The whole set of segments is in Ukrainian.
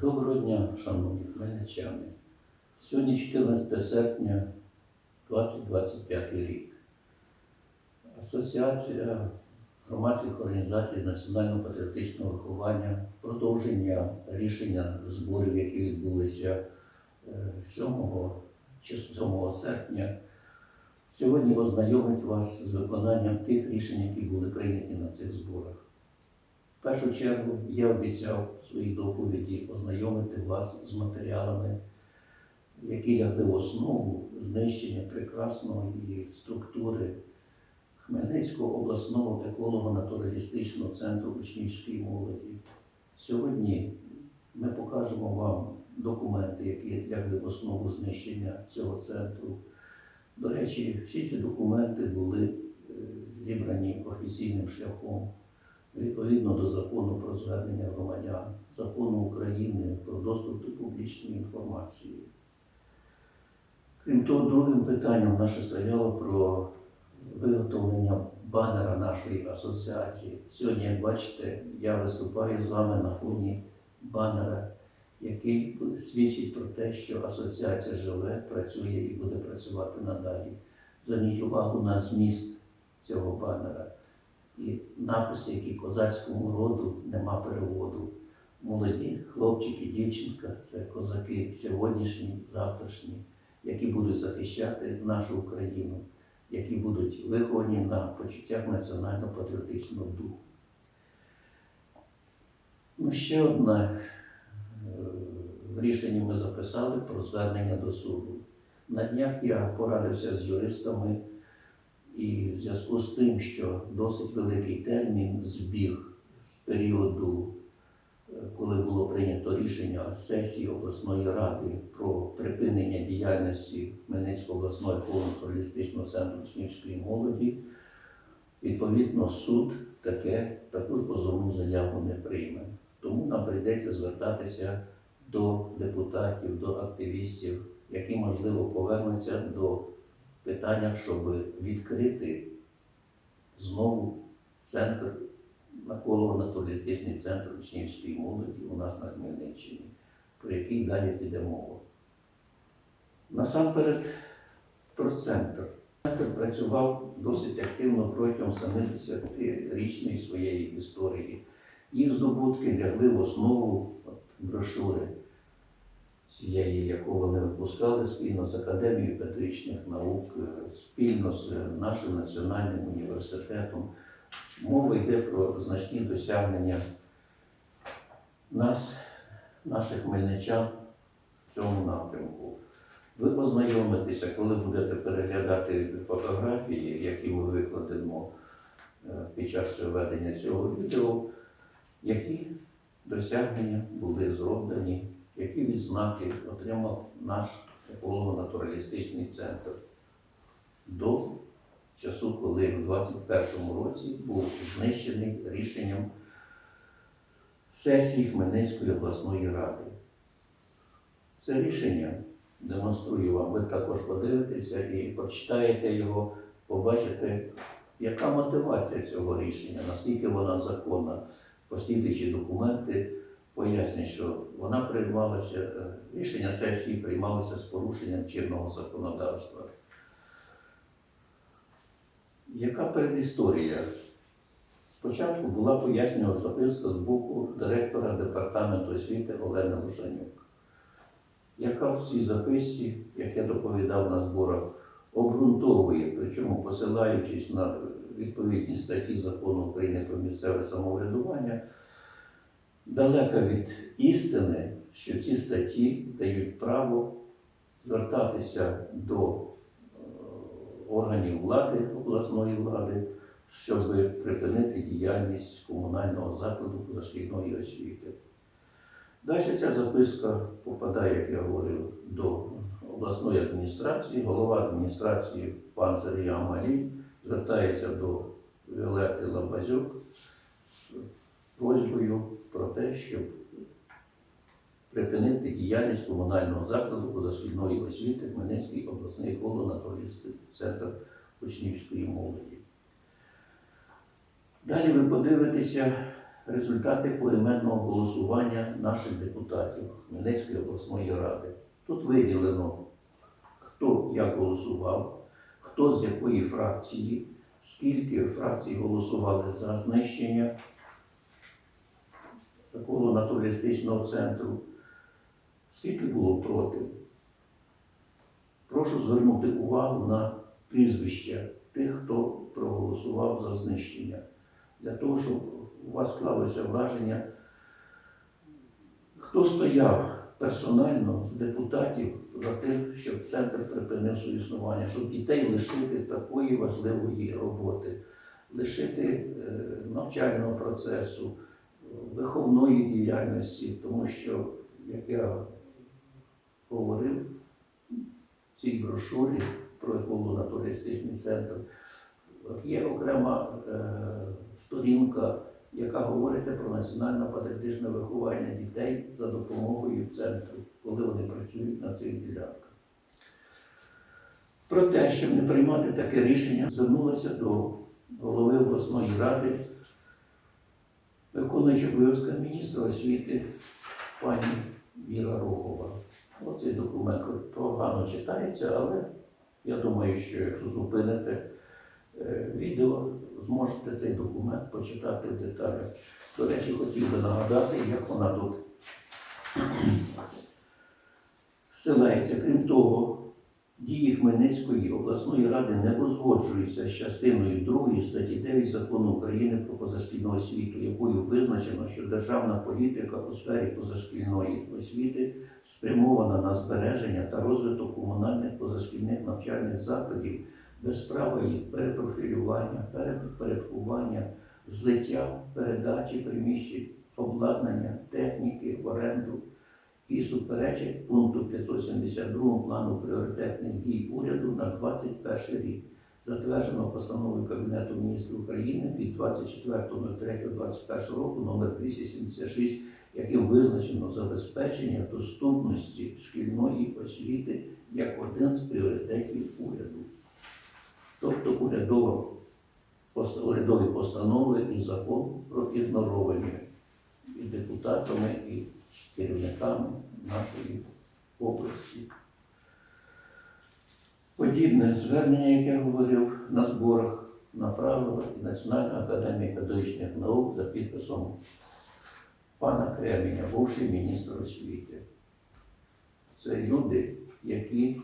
Доброго дня, шановні хмельничани. Сьогодні 14 серпня 2025 рік. Асоціація громадських організацій з національно-патріотичного виховання в продовження рішення зборів, які відбулися е, 7 чи 7 серпня, сьогодні ознайомить вас з виконанням тих рішень, які були прийняті на цих зборах. В першу чергу я обіцяв в своїй доповіді ознайомити вас з матеріалами, які лягли в основу знищення прекрасної структури Хмельницького обласного еколого-натуралістичного центру учнівської молоді. Сьогодні ми покажемо вам документи, які лягли в основу знищення цього центру. До речі, всі ці документи були е, зібрані офіційним шляхом відповідно до закону про звернення громадян, закону України про доступ до публічної інформації. Крім того, другим питанням наше стояло про виготовлення банера нашої асоціації. Сьогодні, як бачите, я виступаю з вами на фоні банера, який свідчить про те, що асоціація живе, працює і буде працювати надалі. Зверніть увагу на зміст цього банера і написи, які козацькому роду нема переводу. Молоді хлопчики, дівчинка це козаки сьогоднішні, завтрашні, які будуть захищати нашу Україну, які будуть виховані на почуттях національно-патріотичного духу. Ну, ще одне е, в рішенні ми записали про звернення до суду. На днях я порадився з юристами. І в зв'язку з тим, що досить великий термін збіг з періоду, е, коли було прийнято рішення сесії обласної ради про припинення діяльності Хмельницького обласного еколого-натуралістичного центру учнівської молоді, відповідно суд таке, таку позовну заяву не прийме. Тому нам прийдеться звертатися до депутатів, до активістів, які, можливо, повернуться до питання, щоб відкрити знову центр наколово натуралістичний центр учнівської молоді у нас на Хмельниччині, про який далі піде мова. Насамперед про центр. Центр працював досить активно протягом 70-річної своєї історії. Їх здобутки лягли в основу от, брошури цієї, яку вони випускали спільно з Академією педагогічних наук, е, спільно з е, нашим національним університетом. Мова йде про значні досягнення нас, наших хмельничан в цьому напрямку. Ви познайомитеся, коли будете переглядати фотографії, які ми викладемо е, під час ведення цього відео, які досягнення були зроблені які відзнаки отримав наш еколого-натуралістичний центр до часу, коли в 21-му році був знищений рішенням сесії Хмельницької обласної ради. Це рішення демонструю вам. Ви також подивитеся і прочитаєте його, побачите, яка мотивація цього рішення, наскільки вона законна, послідуючі документи пояснюють, що вона приймалася, е, рішення сесії приймалося з порушенням чинного законодавства. Яка передісторія? Спочатку була пояснювана записка з боку директора департаменту освіти Олени Лушанюк, яка в цій записці, як я доповідав на зборах, обґрунтовує, причому посилаючись на відповідні статті закону України про місцеве самоврядування, далека від істини, що ці статті дають право звертатися до е, органів влади, обласної влади, щоб припинити діяльність комунального закладу позашкільної освіти. Далі ця записка попадає, як я говорив, до обласної адміністрації. Голова адміністрації пан Сергій Амалій звертається до Віолети Лабазюк просьбою про те, щоб припинити діяльність комунального закладу позашкільної освіти Хмельницький обласний коло-натуралістичний центр учнівської молоді. Далі ви подивитеся результати поіменного голосування наших депутатів Хмельницької обласної ради. Тут виділено, хто як голосував, хто з якої фракції, скільки фракцій голосували за знищення такого натуристичного центру, скільки було проти. Прошу звернути увагу на прізвища тих, хто проголосував за знищення, для того, щоб у вас склалося враження, хто стояв персонально з депутатів за те, щоб центр припинив своє існування, щоб дітей лишити такої важливої роботи, лишити е, навчального процесу, виховної діяльності, тому що, як я говорив в цій брошурі про еколого-туристичний центр, є окрема е, сторінка, яка говориться про національно-патріотичне виховання дітей за допомогою центру, коли вони працюють на цих ділянках. Про те, щоб не приймати таке рішення, звернулася до голови обласної ради, виконуючи обов'язки міністра освіти пані Віра Рогова. Оцей документ погано читається, але я думаю, що якщо зупините е, відео, зможете цей документ почитати в деталях. До речі, хотів би нагадати, як вона тут ссилається. Крім того, дії Хмельницької обласної ради не узгоджуються з частиною 2 статті 9 закону України про позашкільну освіту, якою визначено, що державна політика у сфері позашкільної освіти спрямована на збереження та розвиток комунальних позашкільних навчальних закладів без права їх перепрофілювання, перепорядкування, злиття, передачі приміщень, обладнання, техніки, оренду і суперечить пункту 572 плану пріоритетних дій уряду на 2021 рік, затвердженого постановою Кабінету міністрів України від 24.03.2021 року номер 276, яким визначено забезпечення доступності шкільної освіти як один з пріоритетів уряду. Тобто урядові постанови і закон проігноровані і депутатами, і керівниками нашої області. Подібне звернення, яке я говорив на зборах, направила і Національна академія педагогічних наук за підписом пана Креміня, бувший міністр освіти. Це люди, які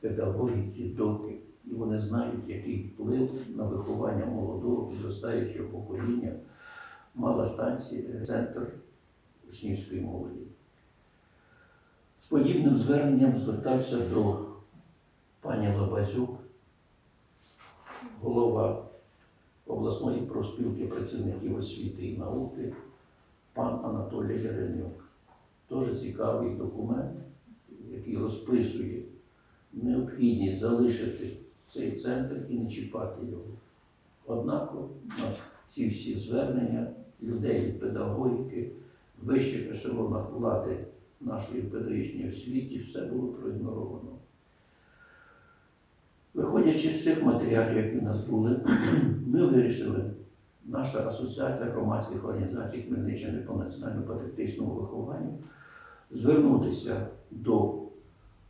педагогіці доки, і вони знають, який вплив на виховання молодого підростаючого покоління мала станція центр учнівської молоді. З подібним зверненням звертався до пані Лабазюк, голова обласної профспілки працівників освіти і науки, пан Анатолій Яремюк. Дуже цікавий документ, який розписує необхідність залишити цей центр і не чіпати його. Однак на ці всі звернення людей від педагогіки, вищих ешелонах влади нашої педагогічної освіті, все було проігноровано. Виходячи з цих матеріалів, які в нас були, ми вирішили, наша асоціація громадських організацій Хмельниччини по національно-патріотичному вихованню, звернутися до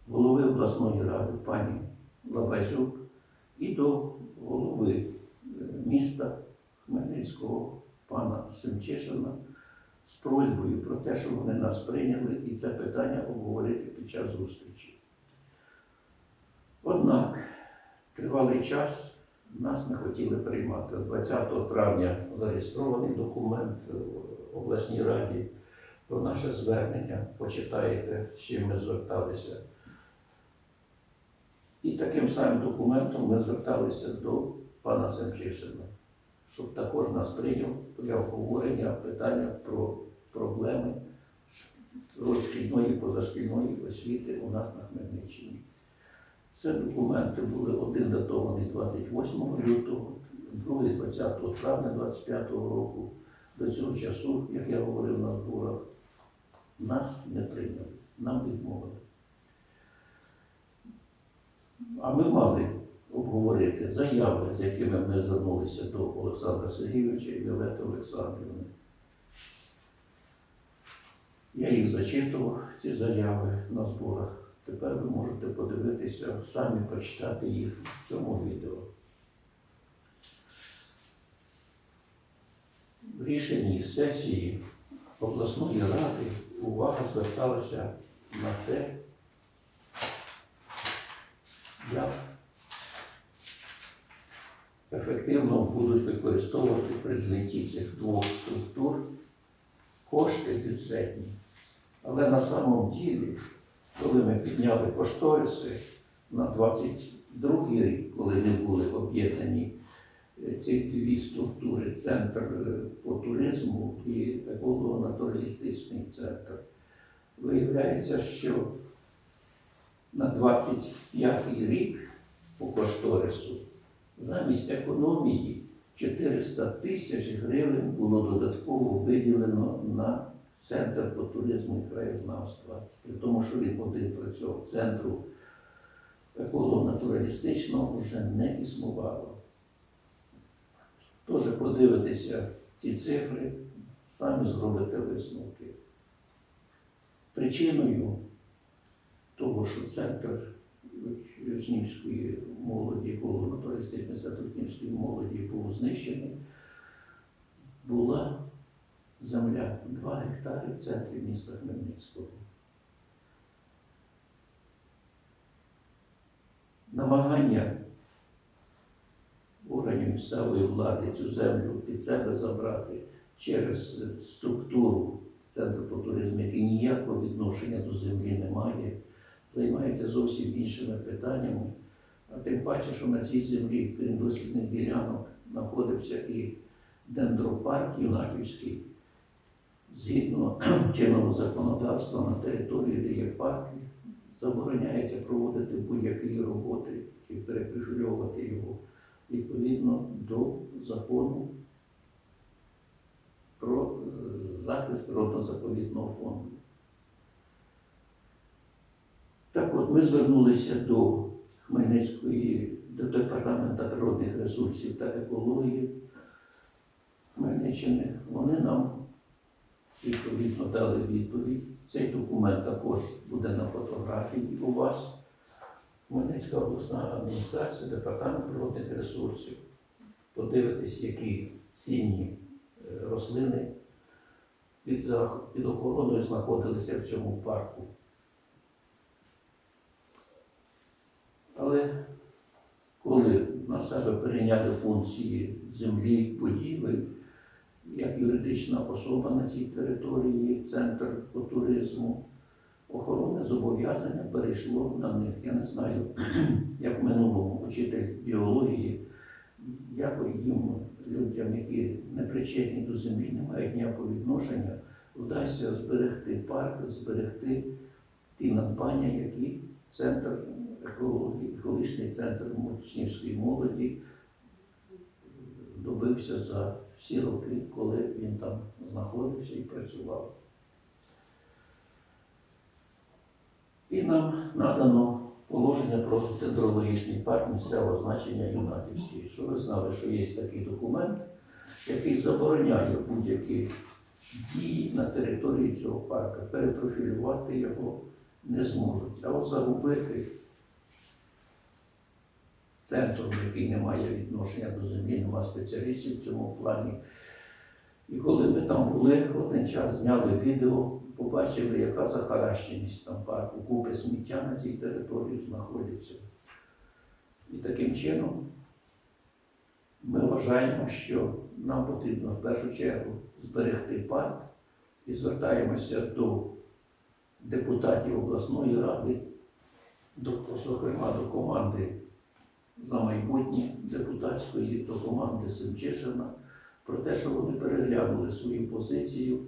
голови обласної ради пані Лабазюк і до голови е, міста Хмельницького пана Семчишина з просьбою про те, щоб вони нас прийняли і це питання обговорити під час зустрічі. Однак тривалий час нас не хотіли приймати. 20 травня зареєстрований документ е, в обласній раді про наше звернення. Почитаєте, з чим ми зверталися. І таким самим документом ми зверталися до пана Семчишина, щоб також нас прийняв для обговорення питання про проблеми шкільної і позашкільної освіти у нас на Хмельниччині. Це документи були один датований 28 лютого, другий 20 травня 25 року. До цього часу, як я говорив на зборах, нас не прийняли, нам відмовили. А ми мали обговорити заяви, з якими ми звернулися до Олександра Сергійовича і Віолети Олександрівни. Я їх зачитував, ці заяви на зборах. Тепер ви можете подивитися, самі почитати їх в цьому відео. В рішенні сесії обласної ради увага зверталася на те, як ефективно будуть використовувати при злитті цих двох структур кошти бюджетні. Але на самом ділі, коли ми підняли кошториси на 22 рік, коли не були об'єднані е, ці дві структури, центр е, по туризму і еколого-натуралістичний центр, виявляється, що на 25 рік по кошторису замість економії 400 тисяч гривень було додатково виділено на центр по туризму і краєзнавства. При тому, що він один працював центру еколого-натуралістичного вже не існувало. Тож подивитися ці цифри, самі зробите висновки. Причиною того, що центр учнівської молоді, еколого-натуралістичний центр учнівської молоді був знищений, була земля 2 гектари в центрі міста Хмельницького. Намагання органів місцевої влади цю землю під себе забрати через структуру Центру по туризму, який ніякого відношення до землі не має, займається зовсім іншими питаннями. А тим паче, що на цій землі, крім дослідних ділянок, знаходився і дендропарк Юнаківський. Згідно чинного законодавства на території, де є парки, забороняється проводити будь-які роботи чи перепрофільовувати його відповідно до закону про е, захист природно-заповідного фонду. Так от ми звернулися до Хмельницької, до департаменту природних ресурсів та екології Хмельниччини. Вони нам відповідно дали відповідь. Цей документ також буде на фотографії у вас. Хмельницька обласна адміністрація, департамент природних ресурсів. Подивитись, які цінні е, рослини під охороною знаходилися в цьому парку. Але коли на себе перейняли функції землі, будівель, як юридична особа на цій території, центр по туризму, охоронне зобов'язання перейшло на них. Я не знаю, як в минулому учитель біології, як їм, людям, які не причетні до землі, не мають ніякого відношення, вдасться зберегти парк, зберегти ті надбання, які центр колишній центр учнівської молоді добився за всі роки, коли він там знаходився і працював. І нам надано положення про дендрологічний парк місцевого значення Юнатівський, що ви знали, що є такий документ, який забороняє будь-які дії на території цього парку. Перепрофілювати його не зможуть. А от загубити центром, який не має відношення до землі, нема спеціалістів в цьому плані. І коли ми там були, один час зняли відео, побачили, яка захаращеність там парку, купи сміття на цій території знаходяться. І таким чином ми вважаємо, що нам потрібно в першу чергу зберегти парк і звертаємося до депутатів обласної ради, до, зокрема до команди за майбутнє депутатської, до команди Семчишина, про те, що вони переглянули свою позицію,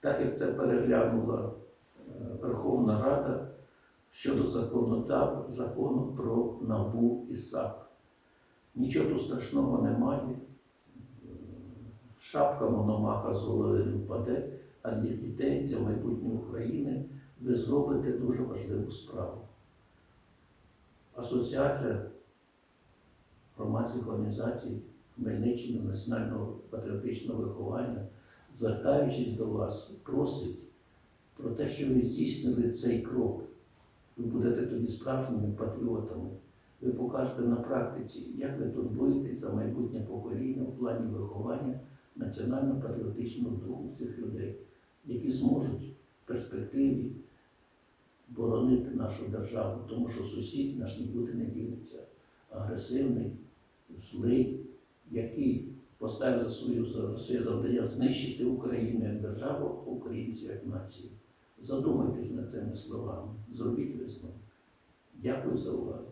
так як це переглянула е, Верховна Рада щодо законодав, закону про НАБУ і САП. Нічого тут страшного немає. Шапка мономаха з голови не впаде, а для дітей, для майбутньої України ви зробите дуже важливу справу. Асоціація громадських організацій Хмельниччини національного патріотичного виховання, звертаючись до вас, просить про те, що ви здійснили цей крок. Ви будете тоді справжніми патріотами. Ви покажете на практиці, як ви турбуєтесь за майбутнє покоління у плані виховання національно-патріотичного духу цих людей, які зможуть в перспективі боронити нашу державу, тому що сусід наш нікуди не дінеться. Агресивний, злий, який поставив свою своє завдання знищити Україну як державу, українців як націю. Задумайтесь над цими словами, зробіть висновок. Дякую за увагу.